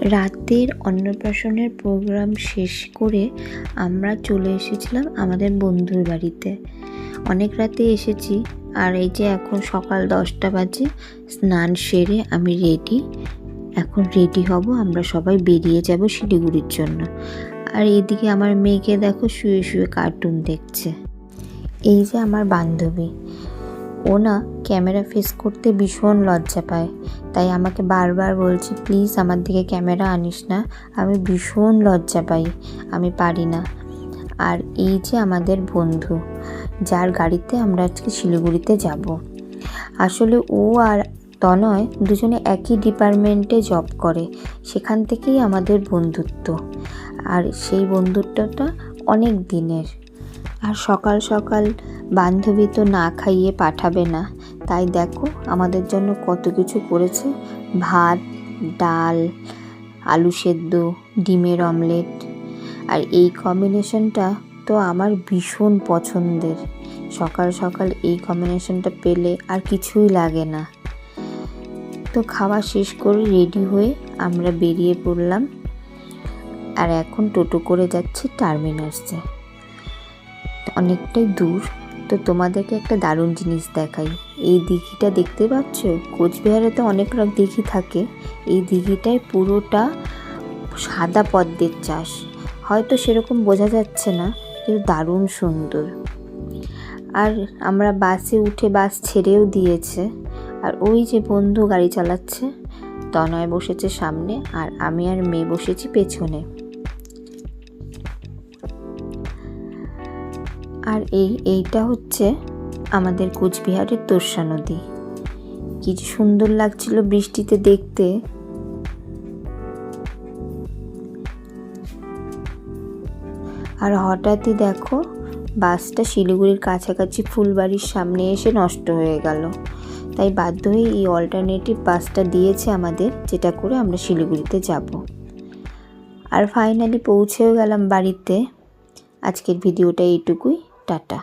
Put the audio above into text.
রাতের অন্নপ্রাশনের প্রোগ্রাম শেষ করে আমরা চলে এসেছিলাম আমাদের বন্ধুর বাড়িতে। অনেক রাতে এসেছি, আর এই যে এখন সকাল দশটা বাজে, স্নান সেরে আমি রেডি এখন রেডি হব, আমরা সবাই বেরিয়ে যাব শিলিগুড়ির জন্য। আর এদিকে আমার মেয়েকে দেখো শুয়ে শুয়ে কার্টুন দেখছে। এই যে আমার বান্ধবী। ও না ক্যামেরা ফেস করতে ভীষণ লজ্জা পায়। তাই আমাকে বারবার বলছে, প্লিজ আমার দিকে ক্যামেরা আনিস না। আমি ভীষণ লজ্জা পাই। আমি পারি না। আর এই যে আমাদের বন্ধু, যার গাড়িতে আমরা আজকে শিলিগুড়িতে যাব। আসলে ও আর তনয় দুজনে একই ডিপার্টমেন্টে জব করে। সেখান থেকেই আমাদের বন্ধুত্ব। আর সেই বন্ধুত্বটা অনেক দিনের। আর সকাল সকাল বান্ধবী তো না খাইয়ে পাঠাবে না। তাই দেখো, আমাদের জন্য কত কিছু করেছে। ভাত, ডাল, আলু সেদ্ধ, ডিমের অমলেট। আর এই কম্বিনেশনটা তো আমার ভীষণ পছন্দের। সকাল সকাল এই কম্বিনেশনটা পেলে আর কিছুই লাগে না। তো খাওয়া শেষ করে রেডি হয়ে আমরা বেরিয়ে পড়লাম। আর এখন টোটো করে যাচ্ছি টার্মিনাসে অনেকটাই দূর, তো তোমাদেরকে একটা দারুণ জিনিস দেখাই। এই দিঘিটা দেখতে পাচ্ছ? কোচবিহারে তো অনেক রকম দিঘি থাকে। এই দিঘিটায় পুরোটা সাদা পদ্মের চাষ। হয়তো সেরকম বোঝা যাচ্ছে না, কিন্তু দারুণ সুন্দর। আর আমরা বাসে উঠে বাস ছেড়েও দিয়েছে। আর ওই যে বন্ধু গাড়ি চালাচ্ছে, তনয় বসেছে সামনে, আর আমি আর মেয়ে বসেছি পেছনে। আর এই, এইটা হচ্ছে আমাদের কোচবিহারের তোর্ষা নদী। কি সুন্দর লাগছিল বৃষ্টিতে দেখতে। আর হঠাৎই দেখো, বাসটা শিলিগুড়ির কাছাকাছি ফুলবাড়ির সামনে এসে নষ্ট হয়ে গেল। তাই বাধ্য হয়ে এই অল্টারনেটিভ বাসটা দিয়েছে আমাদের, যেটা করে আমরা শিলিগুড়িতে যাব। আর ফাইনালি পৌঁছেও গেলাম বাড়িতে। আজকের ভিডিওটা এইটুকুই। টাটা